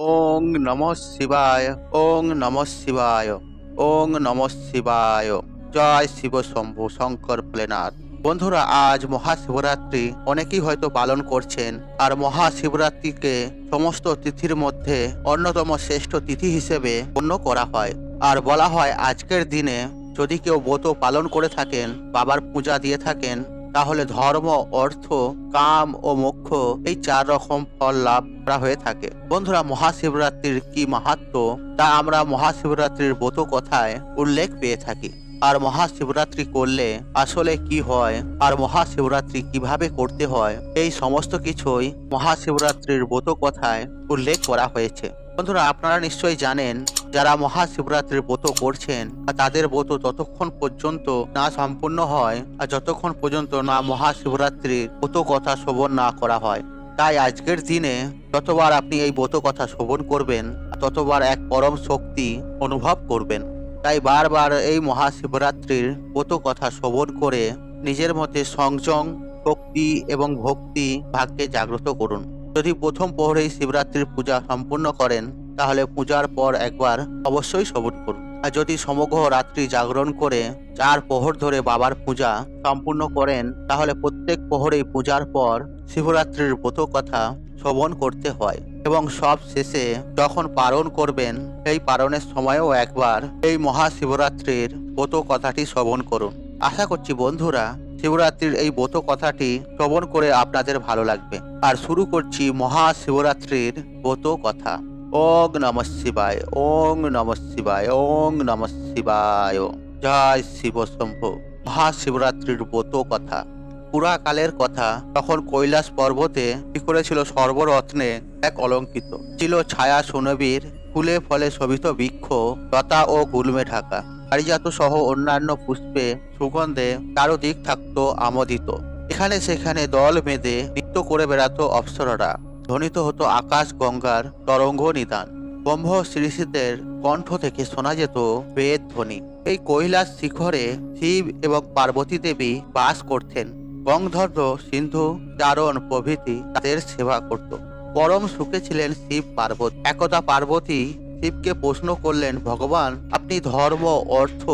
ওং নম শিবায়, ওং নম শিবায়, ওং নম শিবায়। জয় শিব শম্ভু, শঙ্কর ভোলেনাথ বন্ধুরা, আজ মহাশিবরাত্রি, অনেকেই হয়তো পালন করছেন, আর মহাশিবরাত্রিকে সমস্ত তিথির মধ্যে অন্যতম শ্রেষ্ঠ তিথি হিসেবে গণ্য করা হয়। আর বলা হয়, আজকের দিনে যদি কেউ ব্রত পালন করে থাকেন, বাবার পূজা দিয়ে থাকেন তাহলে ধর্ম, অর্থ, কাম ও মোক্ষ এই চার রকম ফল লাভ করা হয়ে থাকে। বন্ধুরা, মহাশিবরাত্রির কি মাহাত্ম? তা আমরা মহাশিবরাত্রির ব্রত কথায় উল্লেখ পেয়ে থাকি। আর মহাশিবরাত্রি করলে আসলে কি হয়? আর মহাশিবরাত্রি কীভাবে করতে হয়? এই সমস্ত কিছুই মহাশিবরাত্রির ব্রত কথায় উল্লেখ করা হয়েছে। বন্ধুরা, আপনারা নিশ্চয়ই জানেন, যারা মহাশিবরাত্রির ব্রত করছেন তাদের ব্রত ততক্ষণ পর্যন্ত না সম্পূর্ণ হয় আর যতক্ষণ পর্যন্ত না মহাশিবরাত্রির ব্রত কথা শ্রবণ না করা হয়, তাই আজকের দিনে যতবার আপনি এই ব্রত কথা শ্রবণ করবেন, ততবার এক পরম শক্তি অনুভব করবেন। তাই বারবার এই মহাশিবরাত্রির ব্রত কথা শ্রবণ করে নিজের মধ্যে সংযম, শক্তি এবং ভক্তি ভাগ্যে জাগ্রত করুন। যদি প্রথম প্রহরেই শিবরাত্রির পূজা সম্পূর্ণ করেন, তাহলে পূজার পর একবার অবশ্যই শ্রবণ করুন। আর যদি সমগ্র রাত্রি জাগরণ করে চার প্রহর ধরে বাবার পূজা সম্পূর্ণ করেন, তাহলে প্রত্যেক প্রহরেই পূজার পর শিবরাত্রির ব্রত কথা শ্রবণ করতে হয়। এবং সব শেষে যখন পালন করবেন এই পালনের সময়ও একবার এই মহাশিবরাত্রির ব্রত কথাটি শ্রবণ করুন। আশা করছি বন্ধুরা শিবরাত্রির এই ব্রত কথাটি শ্রবণ করে আপনাদের ভালো লাগবে। আর শুরু করছি মহাশিবরাত্রির ব্রত কথা। ওং নম শিবায়, ওং নম শিবায়, ওং নম শিবায়। জয় শিব শম্ভু। মহাশিবরাত্রির ব্রত কথা। পুরাকালের কথা তখন কৈলাস পর্বতে কি করেছিল সর্বরত্নে এক অলঙ্কিত। ছিল ছায়া সুনবীর ফুলে ফলে শোভিত বৃক্ষ, লতা ও গুলমে ঢাকা। পারিজাত সহ অন্যান্য পুষ্পে সুগন্ধে চারদিক থাকতো আমোদিত। এখানে সেখানে দল বেঁধে নৃত্য করে বেড়াতো অপ্সররা। ধ্বনিত হতো আকাশ, গঙ্গার তরঙ্গ নিদান। ব্রহ্ম শ্রীষিদের কণ্ঠ থেকে শোনা যেত বেদ ধ্বনি। এই কৈলাস শিখরে শিব এবং পার্বতী দেবী বাস করতেন। গংধর্ব সিন্ধু, চারণ প্রভৃতি তাদের সেবা করত। পরম সুখে ছিলেন শিব পার্বতী। একদা পার্বতী শিবকে প্রশ্ন করলেন, ভগবান, আপনি ধর্ম, অর্থ,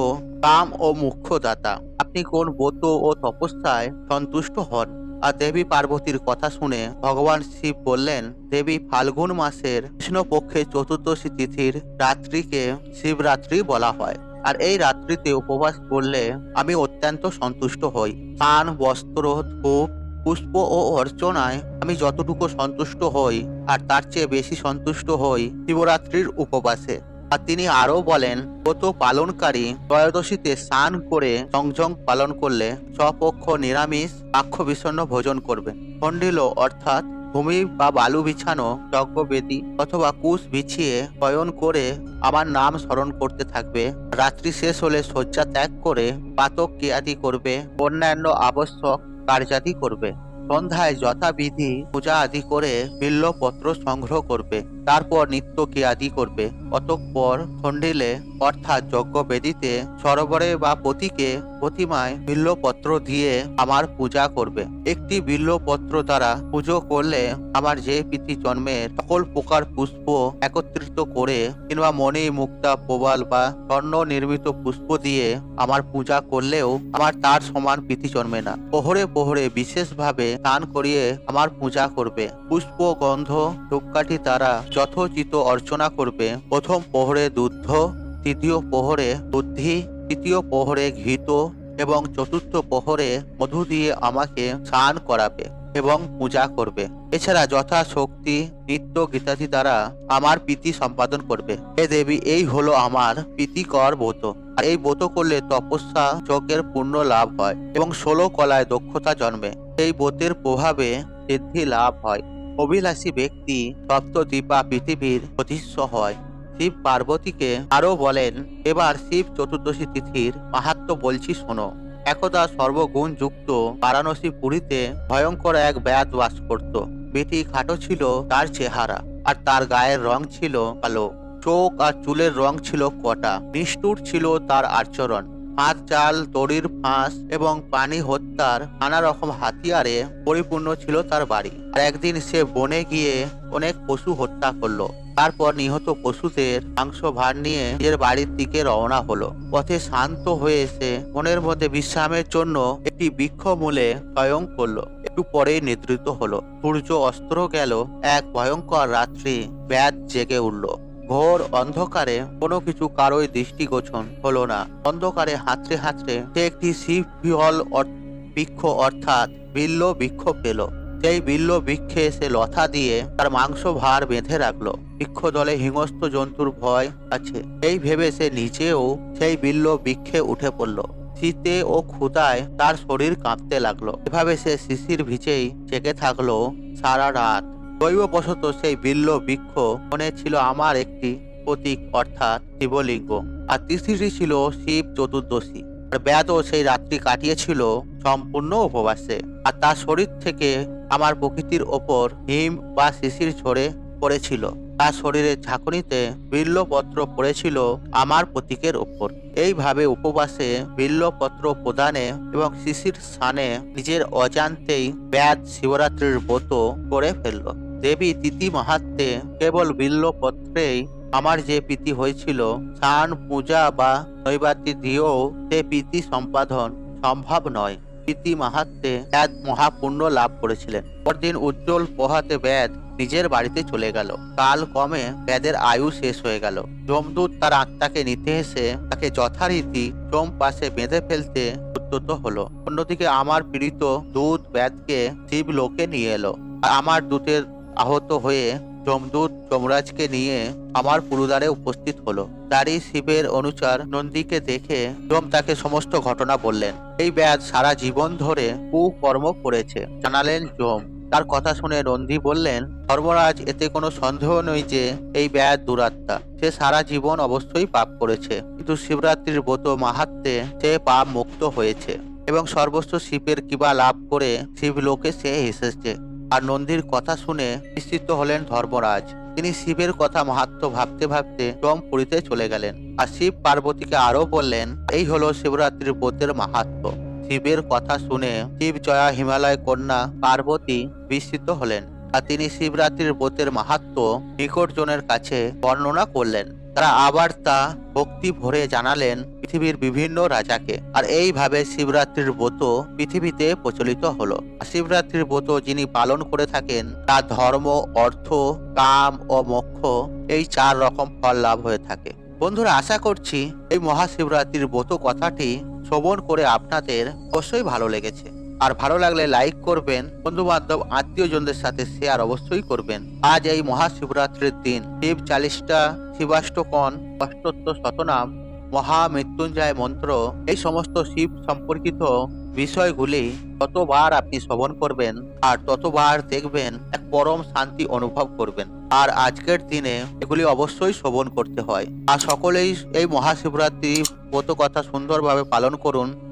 কাম ও মুখ্য দাতা আপনি কোন ব্রত ও তপস্যায় সন্তুষ্ট হন? আর দেবী পার্বতীর কথা শুনে ভগবান শিব বললেন, দেবী ফাল্গুন মাসের কৃষ্ণপক্ষের চতুর্দশী তিথির রাত্রিকে শিবরাত্রি বলা হয়। আর এই রাত্রিতে উপবাস করলে আমি অত্যন্ত সন্তুষ্ট হই। পান, বস্ত্র, ধূপ পুষ্প ও অর্চনায় আমি যতটুকু সন্তুষ্ট হই, আর তার চেয়ে বেশি সন্তুষ্ট হই শিবরাত্রির উপবাসে। আর তিনি আরও বলেন, ব্রত পালনকারী ত্রয়োদশীতে স্নান করে সংযম পালন করলে স্বপক্ষ নিরামিষ আক্ষ বিষণ্ণ ভোজন করবেন খণ্ডিল অর্থাৎ ভূমি বা বালু বিছানো, যজ্ঞবেদী অথবা কুশ বিছিয়ে শয়ন করে আমার নাম স্মরণ করতে থাকবে। রাত্রি শেষ হলে শয্যা ত্যাগ করে পাতক ক্রিয়াদি করবে। অন্যান্য আবশ্যক কার্যাদি করবে। সন্ধ্যায় যথাবিধি পূজা আদি করে বিল্লপত্র সংগ্রহ করবে। তারপর নিত্য ক্রিয়াদি করবে। অতঃপর খণ্ডিলে, অর্থাৎ যজ্ঞ বেদিতে সরোবরে বা পতিকে প্রতিমায় বিল্লপত্র দিয়ে আমার পূজা করবে। একটি বিল্লপত্র দ্বারা পুজো করলে আমার যে প্রীতি জন্মের সকল প্রকার পুষ্প একত্রিত করে কিংবা মনে মুক্তা, প্রবাল বা স্বর্ণ নির্মিত পুষ্প দিয়ে আমার পূজা করলেও আমার তার সমান প্রীতি জন্মে না। পোহরে পোহরে বিশেষভাবে স্নান করিয়ে আমার পূজা করবে। পুষ্প, গন্ধ, ধূপকাঠি দ্বারা যথোচিত অর্চনা করবে। প্রথম প্রহরে দুধ তৃতীয় প্রহরে বুদ্ধি, তৃতীয় প্রহরে ঘৃত এবং চতুর্থ প্রহরে মধু দিয়ে আমাকে স্নান করাবে এবং পূজা করবে। এছাড়া যথা শক্তি নিত্য গীতাদি দ্বারা আমার প্রীতি সম্পাদন করবে। হে দেবী, এই হলো আমার প্রীতিকর ব্রত। আর এই ব্রত করলে তপস্যা যজ্ঞের পূর্ণ লাভ হয় এবং ষোলো কলায় দক্ষতা জন্মে। এই ব্রতের প্রভাবে সিদ্ধি লাভ হয়। অভিলাষী ব্যক্তি সপ্তদ্বীপা পৃথিবীর অধীস্য হয়। শিব পার্বতীকে আরও বলেন, এবার শিব চতুর্দশী তিথির মাহাত্ম বলছি শোনো। একদা সর্বগুণ যুক্ত বারাণসী পুরীতে ভয়ঙ্কর এক ব্যাত বাস করত। বেটি খাটো ছিল তার চেহারা, আর তার গায়ের রং ছিল কালো। চোখ আর চুলের রং ছিল কটা। নিষ্ঠুর ছিল তার আচরণ। হাত, চাল তড়ির ফাঁস এবং পানি হত্যার নানা রকম হাতিয়ারে পরিপূর্ণ ছিল তার বাড়ি। আর একদিন সে বনে গিয়ে অনেক পশু হত্যা করল। তারপর নিহত পশুদের মাংস ভার নিয়ে নিজের বাড়ির দিকে রওনা হলো। পথে শান্ত হয়ে এসে মনের মধ্যে বিশ্রামের জন্য একটি বৃক্ষ মূলে স্বয়ং করল। একটু পরেই নিদ্রিত হলো। সূর্য অস্ত্র গেল। এক ভয়ঙ্কর রাত্রি ব্যাধ জেগে উঠল। ঘোর অন্ধকারে কোনো কিছু কারোই দৃষ্টিগোচর হলো না। অন্ধকারে হাতড়ে হাতড়ে সে একটি শিব বিহল বৃক্ষ অর্থাৎ বিল্ল বৃক্ষ পেল। সেই বিল্ল বৃক্ষে সে লথা দিয়ে তার মাংস ভার বেঁধে রাখল। বৃক্ষ দলে হিংস্র জন্তুর ভয় আছে। এই ভেবে সে নিচেও সেই বিল্ল বৃক্ষে উঠে পড়ল। শীতে ও ক্ষুদায় তার শরীর কাঁপতে লাগল। এভাবে সে শিশির ভিজেই জেগে থাকল সারা রাত। দৈববশত সেই বিল্ল বৃক্ষ মনে ছিল আমার একটি প্রতীক, অর্থাৎ শিবলিঙ্গ। আর তিথিটি ছিল শিব চতুর্দশী। আর ব্যাদও সেই রাত্রি কাটিয়েছিল সম্পূর্ণ উপবাসে। আর তার শরীর থেকে আমার প্রকৃতির ওপর হিম বা শিশির ঝরে পড়েছিল। তার শরীরের ঝাঁকুনিতে বিল্লপত্র পড়েছিল আমার প্রতীকের ওপর। এইভাবে উপবাসে বিল্লপত্র প্রদানে এবং শিশির স্থানে নিজের অজান্তেই ব্যাদ শিবরাত্রির ব্রত করে ফেলল। দেবী তিথি মাহাত্মে কেবল বিল্লপত্রেই আমার যে প্রীতি হয়েছিল, স্নান, পূজা বা নৈবাতি দিয়েও সে প্রীতি সম্পাদন সম্ভব নয়। প্রীতি মাহাত্মে এক মহাপুণ্য লাভ করেছিলেন। পরদিন উজ্জ্বল পোহাতে ব্যাধ নিজের বাড়িতে চলে গেল। কাল কমে ব্যাদের আয়ু শেষ হয়ে গেল। যমদূত তার আত্মাকে নিতে এসে তাকে যথারীতি চোম পাশে বেঁধে ফেলতে উদ্যত হলো। অন্যদিকে আমার পীড়িত দুধ ব্যাধকে শিব লোকে নিয়ে এলো। আর আমার দূতের আহত হয়ে যমদূত যমরাজকে নিয়ে আমার পুরুদারে উপস্থিত হলো। তারই শিবের অনুচার নন্দীকে দেখে যম তাকে সমস্ত ঘটনা বললেন। এই ব্যাধ সারা জীবন ধরে কুকর্ম করেছে, জানালেন যম। তার কথা শুনে নন্দী বললেন, ধর্মরাজ, এতে কোনো সন্দেহ নেই যে এই ব্যাধ দুরাত্মা। সে সারা জীবন অবশ্যই পাপ করেছে। কিন্তু শিবরাত্রির ব্রত মাহাত্মে সে পাপ মুক্ত হয়েছে। এবং সর্বস্ব শিবের কিবা লাভ করে শিবলোকে সে এসেছে। আর নন্দীর কথা শুনে নিশ্চিত হলেন ধর্মরাজ। তিনি শিবের কথা মাহাত্ম ভাবতে ভাবতে চম পুরীতে চলে গেলেন। আর শিব পার্বতীকে আরও বললেন, এই হলো শিবরাত্রির ব্রতের মাহাত্ম শিবের কথা শুনে শিব জয়া হিমালয় কন্যা পার্বতী বিস্মিত হলেন। আর তিনি শিবরাত্রির ব্রতের মাহাত্ম নিকটজনের কাছে বর্ণনা করলেন। তারা আবার তা ভক্তি ভরে জানালেন পৃথিবীর বিভিন্ন রাজাকে। আর এইভাবে শিবরাত্রির ব্রত পৃথিবীতে প্রচলিত হলো। শিবরাত্রির ব্রত যিনি পালন করে থাকেন, তার ধর্ম, অর্থ, কাম ও মোক্ষ এই চার রকম ফল লাভ হয়ে থাকে। বন্ধুরা, আশা করছি এই মহাশিবরাত্রির ব্রত কথাটি শ্রবণ করে আপনাদের অবশ্যই ভালো লেগেছে। আর ভালো লাগলে লাইক করবেন বন্ধু বান্ধব আত্মীয়জনদের সাথে শেয়ার অবশ্যই করবেন। আজ এই মহাশিবরাত্রির দিন। শিব চালিশটা, শিবাষ্টকন অষ্টত্ব শতনাম, মহামৃত্যুঞ্জয় মন্ত্র, এই সমস্ত শিব সম্পর্কিত বিষয়গুলি ততবার আপনি শ্রবণ করবেন আর ততবার দেখবেন এক পরম শান্তি অনুভব করবেন। আর আজকের দিনে এগুলি অবশ্যই শ্রবণ করতে হয়। আর সকলেই এই মহাশিবরাত্রি ব্রত কথা সুন্দরভাবে পালন করুন।